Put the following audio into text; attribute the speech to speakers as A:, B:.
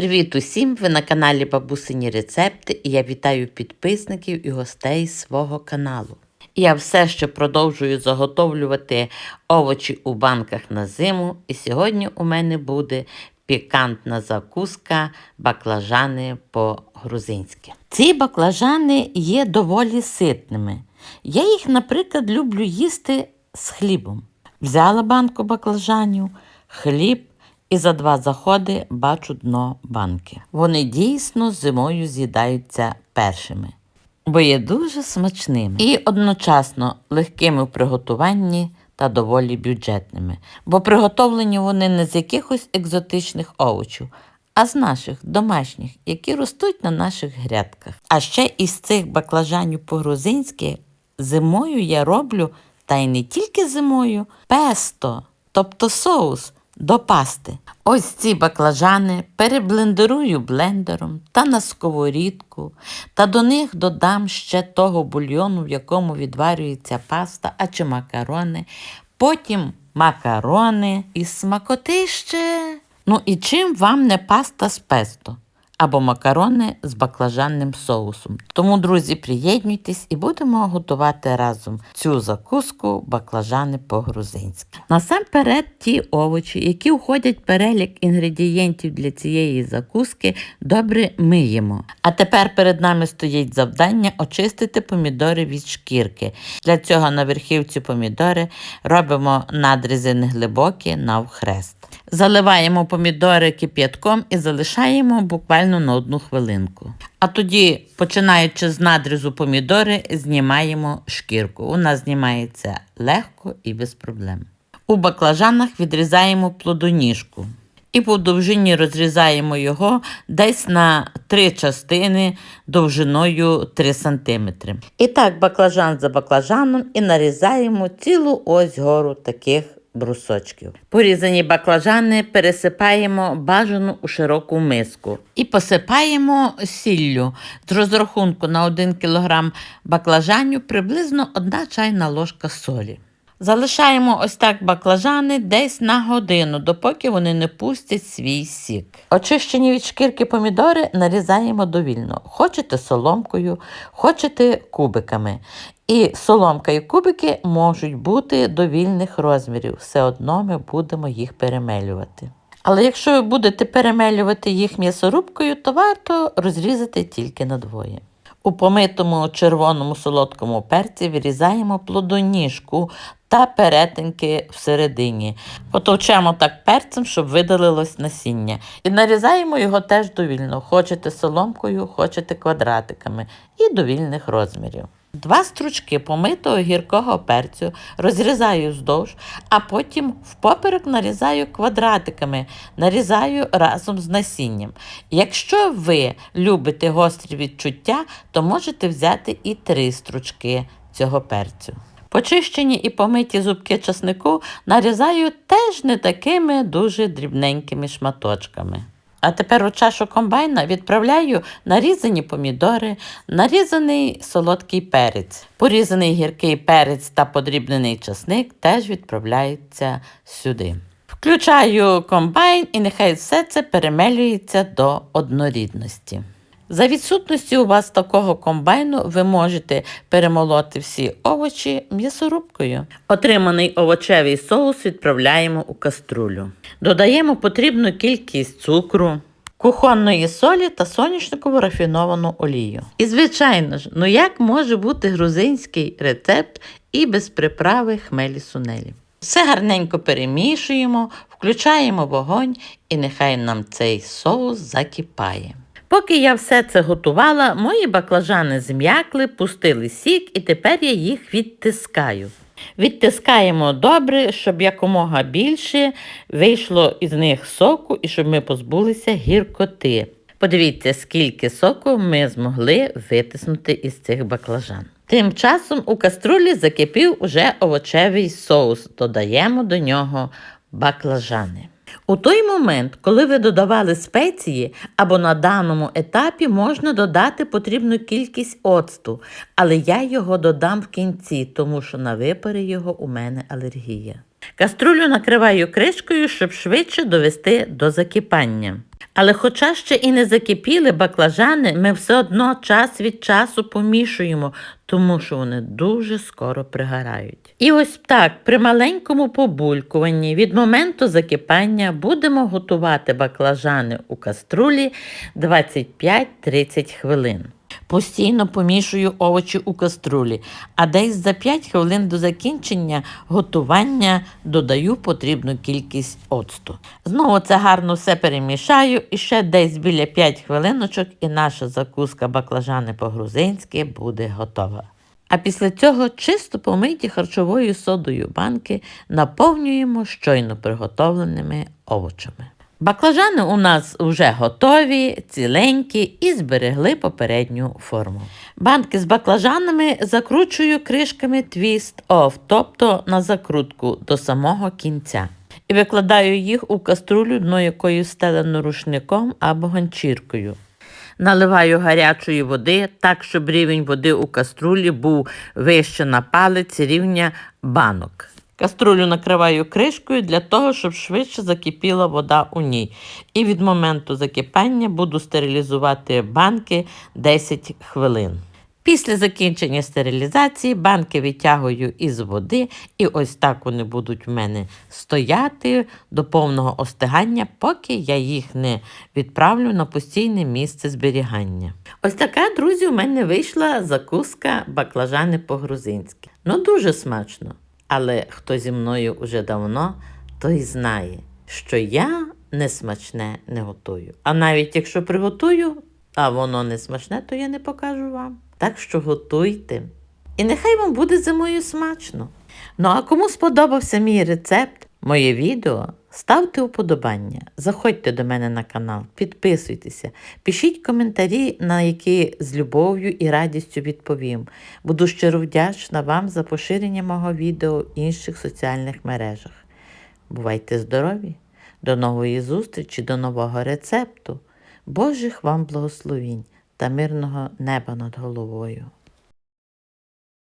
A: Привіт усім! Ви на каналі Бабусині Рецепти і я вітаю підписників і гостей свого каналу. Я все ще продовжую заготовлювати овочі у банках на зиму, і сьогодні у мене буде пікантна закуска баклажани по-грузинськи. Ці баклажани є доволі ситними. Я їх, наприклад, люблю їсти з хлібом. Взяла банку баклажанів, хліб і за два заходи бачу дно банки. Вони дійсно зимою з'їдаються першими, бо є дуже смачними і одночасно легкими в приготуванні та доволі бюджетними, бо приготовлені вони не з якихось екзотичних овочів, а з наших домашніх, які ростуть на наших грядках. А ще із цих баклажанів по-грузинськи зимою я роблю, та й не тільки зимою, песто, тобто соус до пасти. Ось ці баклажани переблендерую блендером та на сковорідку, та до них додам ще того бульйону, в якому відварюється паста, а чи макарони, потім макарони і смакотище. Ну і чим вам не паста з песто? Або макарони з баклажанним соусом. Тому, друзі, приєднуйтесь і будемо готувати разом цю закуску баклажани по-грузинськи. Насамперед, ті овочі, які входять в перелік інгредієнтів для цієї закуски, добре миємо. А тепер перед нами стоїть завдання очистити помідори від шкірки. Для цього на верхівці помідори робимо надрізи неглибокі навхрест. Заливаємо помідори кип'ятком і залишаємо буквально на одну хвилинку. А тоді, починаючи з надрізу помідори, знімаємо шкірку. Вона знімається легко і без проблем. У баклажанах відрізаємо плодоніжку. І по довжині розрізаємо його десь на три частини довжиною 3 см. І так, баклажан за баклажаном і нарізаємо цілу ось гору таких брусочків. Порізані баклажани пересипаємо бажану у широку миску і посипаємо сіллю. З розрахунку на 1 кг баклажанів приблизно 1 чайна ложка солі. Залишаємо ось так баклажани десь на годину, допоки вони не пустять свій сік. Очищені від шкірки помідори нарізаємо довільно. Хочете соломкою, хочете кубиками. І соломка і кубики можуть бути довільних розмірів. Все одно ми будемо їх перемелювати. Але якщо ви будете перемелювати їх м'ясорубкою, то варто розрізати тільки надвоє. У помитому червоному солодкому перці вирізаємо плодоніжку та перетинки всередині. Потовчемо так перцем, щоб видалилось насіння. І нарізаємо його теж довільно. Хочете соломкою, хочете квадратиками і довільних розмірів. Два стручки помитого гіркого перцю розрізаю вздовж, а потім впоперек нарізаю квадратиками, нарізаю разом з насінням. Якщо ви любите гострі відчуття, то можете взяти і три стручки цього перцю. Почищені і помиті зубки часнику нарізаю теж не такими дуже дрібненькими шматочками. А тепер у чашу комбайна відправляю нарізані помідори, нарізаний солодкий перець. Порізаний гіркий перець та подрібнений часник теж відправляються сюди. Включаю комбайн і нехай все це перемелюється до однорідності. За відсутності у вас такого комбайну ви можете перемолоти всі овочі м'ясорубкою. Отриманий овочевий соус відправляємо у каструлю. Додаємо потрібну кількість цукру, кухонної солі та соняшникову рафіновану олію. І, звичайно ж, ну як може бути грузинський рецепт і без приправи хмелі сунелі. Все гарненько перемішуємо, включаємо вогонь і нехай нам цей соус закипає. Поки я все це готувала, мої баклажани зм'якли, пустили сік, і тепер я їх відтискаю. Відтискаємо добре, щоб якомога більше вийшло із них соку і щоб ми позбулися гіркоти. Подивіться, скільки соку ми змогли витиснути із цих баклажан. Тим часом у каструлі закипів уже овочевий соус. Додаємо до нього баклажани. У той момент, коли ви додавали спеції, або на даному етапі можна додати потрібну кількість оцту, але я його додам в кінці, тому що на випари його у мене алергія. Каструлю накриваю кришкою, щоб швидше довести до закипання. Але хоча ще і не закипіли баклажани, ми все одно час від часу помішуємо, тому що вони дуже скоро пригорають. І ось так, при маленькому побулькуванні від моменту закипання будемо готувати баклажани у каструлі 25-30 хвилин. Постійно помішую овочі у каструлі, а десь за 5 хвилин до закінчення готування додаю потрібну кількість оцту. Знову це гарно все перемішаю і ще десь біля 5 хвилиночок і наша закуска баклажани по-грузинськи буде готова. А після цього чисто помиті харчовою содою банки наповнюємо щойно приготовленими овочами. Баклажани у нас вже готові, ціленькі і зберегли попередню форму. Банки з баклажанами закручую кришками твіст off, тобто на закрутку до самого кінця. І викладаю їх у каструлю, дно якої стелено рушником або ганчіркою. Наливаю гарячої води так, щоб рівень води у каструлі був вище на палець рівня банок. Каструлю накриваю кришкою для того, щоб швидше закипіла вода у ній. І від моменту закипання буду стерилізувати банки 10 хвилин. Після закінчення стерилізації банки витягую із води, і ось так вони будуть в мене стояти до повного остигання, поки я їх не відправлю на постійне місце зберігання. Ось така, друзі, у мене вийшла закуска баклажани по-грузинськи. Ну, дуже смачно. Але хто зі мною уже давно, той знає, що я несмачне не готую. А навіть якщо приготую, а воно не смачне, то я не покажу вам. Так що готуйте. І нехай вам буде зимою смачно. Ну а кому сподобався мій рецепт, моє відео, ставте уподобання, заходьте до мене на канал, підписуйтеся, пишіть коментарі, на які з любов'ю і радістю відповім. Буду щиро вдячна вам за поширення мого відео в інших соціальних мережах. Бувайте здорові! До нової зустрічі, до нового рецепту. Божих вам благословінь та мирного неба над головою.